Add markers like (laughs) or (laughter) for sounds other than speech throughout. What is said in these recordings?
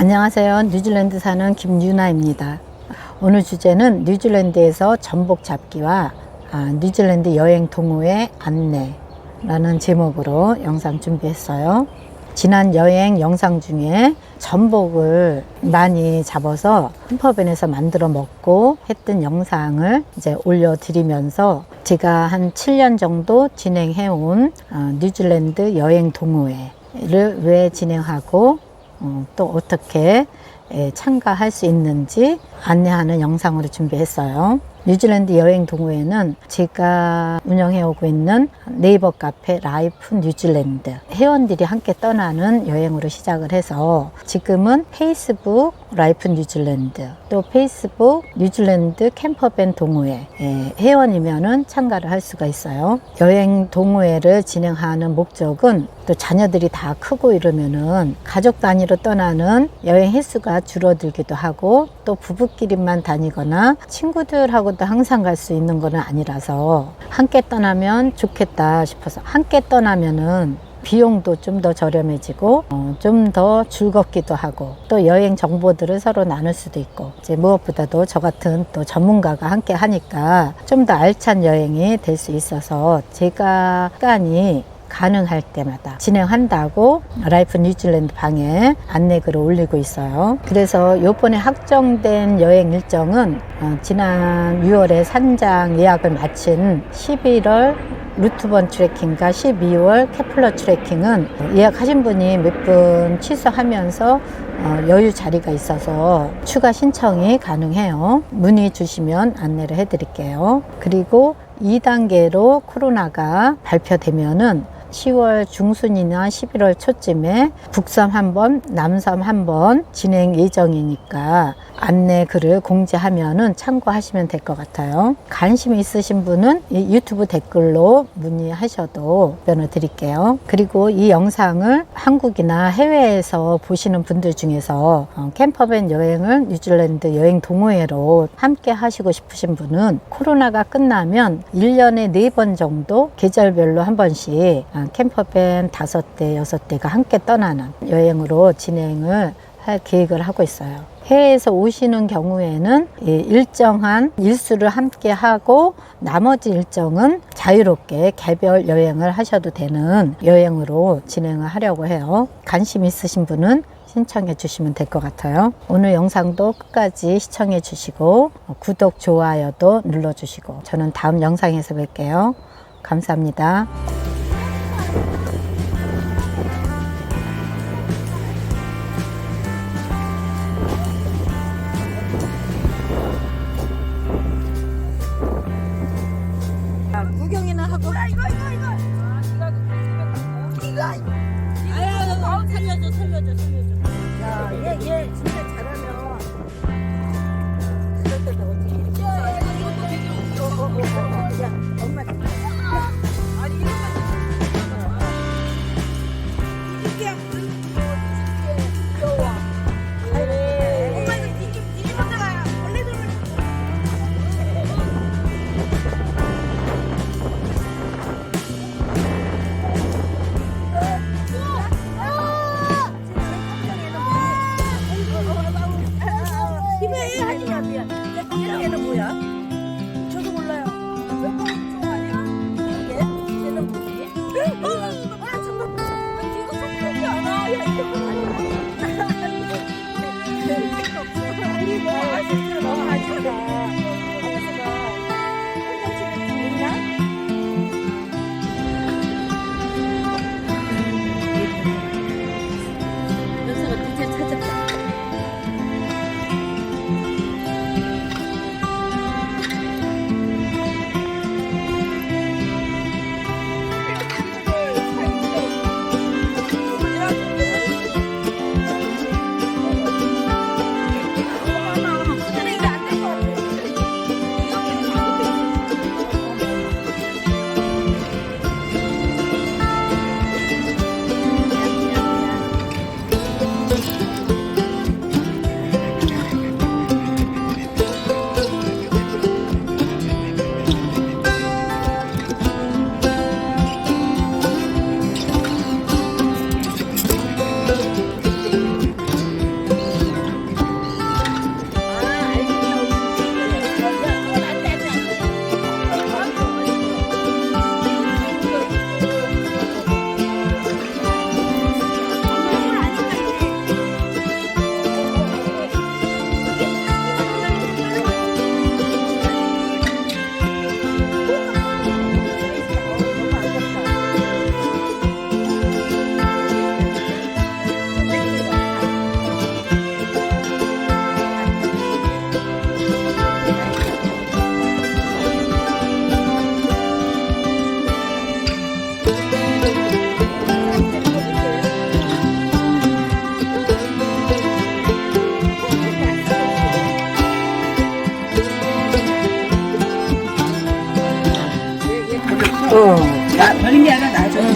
안녕하세요. 뉴질랜드 사는 김유나입니다. 오늘 주제는 뉴질랜드에서 전복 잡기와 아, 뉴질랜드 여행 동호회 안내라는 제목으로 영상 준비했어요. 지난 여행 영상 중에 전복을 많이 잡아서 흠퍼벤에서 만들어 먹고 했던 영상을 이제 올려드리면서 제가 한 7년 정도 진행해온 어, 뉴질랜드 여행 동호회 를 왜 진행하고 어, 또 어떻게 예, 참가할 수 있는지 안내하는 영상으로 준비했어요. 뉴질랜드 여행 동호회는 제가 운영해 오고 있는 네이버 카페 라이프 뉴질랜드 회원들이 함께 떠나는 여행으로 시작을 해서 지금은 페이스북 라이프 뉴질랜드 또 페이스북 뉴질랜드 캠퍼밴 동호회 예, 회원이면은 참가를 할 수가 있어요. 여행 동호회를 진행하는 목적은 또 자녀들이 다 크고 이러면은 가족 단위로 떠나는 여행 횟수가 줄어들기도 하고 또 부부끼리만 다니거나 친구들하고 도 항상 갈 수 있는 거는 아니라서 함께 떠나면 좋겠다 싶어서 함께 떠나면은 비용도 좀 더 저렴해지고 어, 좀 더 즐겁기도 하고 또 여행 정보들을 서로 나눌 수도 있고 이제 무엇보다도 저 같은 또 전문가가 함께 하니까 좀 더 알찬 여행이 될 수 있어서 제가 시간이 가능할 때마다 진행한다고 라이프 뉴질랜드 방에 안내글을 올리고 있어요. 그래서 요번에 확정된 여행 일정은 어, 지난 6월에 산장 예약을 마친 11월 루트번 트레킹과 12월 케플러 트레킹은 예약하신 분이 몇 분 취소하면서 어, 여유 자리가 있어서 추가 신청이 가능해요. 문의 주시면 안내를 해드릴게요. 그리고 2단계로 코로나가 발표되면은 10월 중순이나 11월 초쯤에 북섬 한 번, 남섬 한 번 진행 예정이니까 안내 글을 공지하면은 참고하시면 될 것 같아요. 관심 있으신 분은 이 유튜브 댓글로 문의하셔도 답변을 드릴게요. 그리고 이 영상을 한국이나 해외에서 보시는 분들 중에서 어, 캠퍼밴 여행을 뉴질랜드 여행 동호회로 함께 하시고 싶으신 분은 코로나가 끝나면 1년에 4번 정도 계절별로 한 번씩 아, 캠퍼밴 5대, 6대가 함께 떠나는 여행으로 진행을 할 계획을 하고 있어요. 해외에서 오시는 경우에는 이 일정한 일수를 함께 하고 나머지 일정은 자유롭게 개별 여행을 하셔도 되는 여행으로 진행을 하려고 해요. 관심 있으신 분은 신청해 주시면 될 것 같아요. 오늘 영상도 끝까지 시청해 주시고 구독, 좋아요도 눌러 주시고 저는 다음 영상에서 뵐게요. 감사합니다.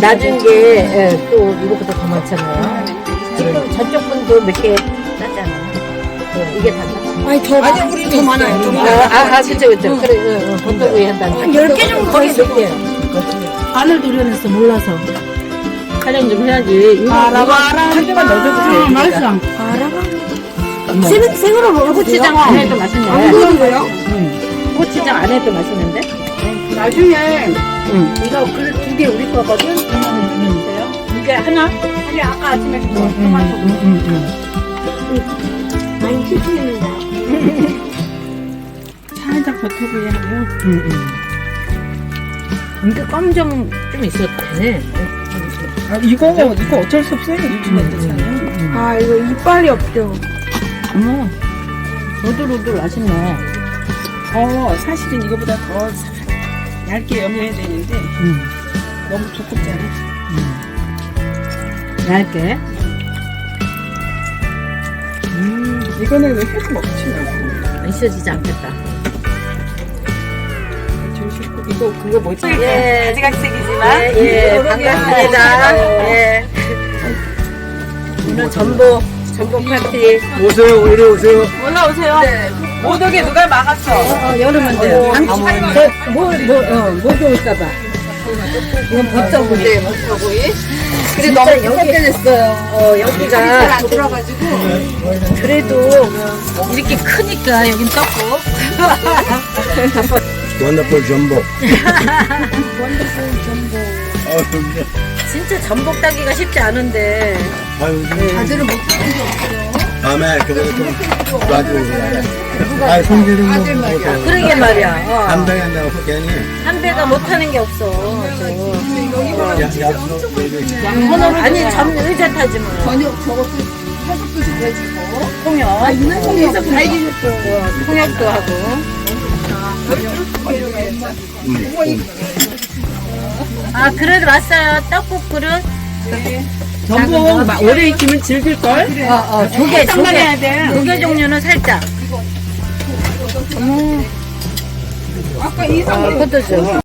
낮은 게, 예, 또 이거보다 더 많잖아요. 지금 저쪽 분도 몇 개 땄잖아요. 예, 이게 다. 아니 더 아니, 우리 더 많아요. 좀 아, 아, 아, 그쵸, 그쵸. 그래, 어, 어, 보통 한다는 한 10개 정도 더 있을 몇 개. 안을 도려냈어, 몰라서. 촬영 좀 해야지. 이거, 알아봐, 한 개만 넣어줘도 돼. 맛있어. 생, 생으로 먹어도 고추장 안 해도 맛있네. 먹는 거요? 고추장 안 해도 맛있는데? 나중에 응. 이거 그릇 두개 우리 거거든. 그러면 주세요. 이게 하나? 아니 아까 아침에 그거 응, 토마토. 응, 응, 응. 많이 튀기는데. (laughs) 살짝 버터구이 하면 응, 응. 이게 깜점 좀 있어도 되네. 아, 이거 이거 어쩔 수 없어요. 요즘에 아 이거 이빨이 없죠. 어머, 오들오들 맛있네. 어 사실은 이거보다 더 사- 얇게 염려해야 되는데 응, 너무 두껍잖아. 얇게. 음 이거는 왜 해도 먹지 말고. 있어지지 않겠다. 이거 그거 뭐지? 예. 가지각색이지만 예, 예, 반갑습니다. 예. 오늘 전복, 전복 파티. 오세요, 이리 오세요. 올라오세요. 못 오게 누가 막았어? 어, 열으면 돼요. 저, 뭐, 뭐, 어, 뭐 좋을까봐. 이건 버터구이. 네, 버터구이. 그래, 너무 여기 됐어요. 어, 여기가. 들어가지고 그래도 이렇게 크니까 여긴 떴고. 원더풀 전복. 아유, 진짜 전복 따기가 쉽지 않은데. 아유, 자주를 못 쓰는 게 없어요. 다음에 그대로 좀 놔주고. 아, 손질은 뭐, 뭐, 그러게 말이야. 어. 감당이 안 나와서 괜히. 한 배가 못하는 게 없어. 저. 야, 약속, 아니 전 의자 타지 뭐. 저녁 저것도 해석도 좀 해주고. 통역. 아 있는 통역 다 해주셨어. 통역도 하고. 음. 아 그래도 왔어요. 떡국 그릇. 전복 막 오래 익히면 질길 걸. 어 어 조개 딱 말해야 조개 돼. 조개 종류는 살짝. 아까 이상 어, 그것도 줘.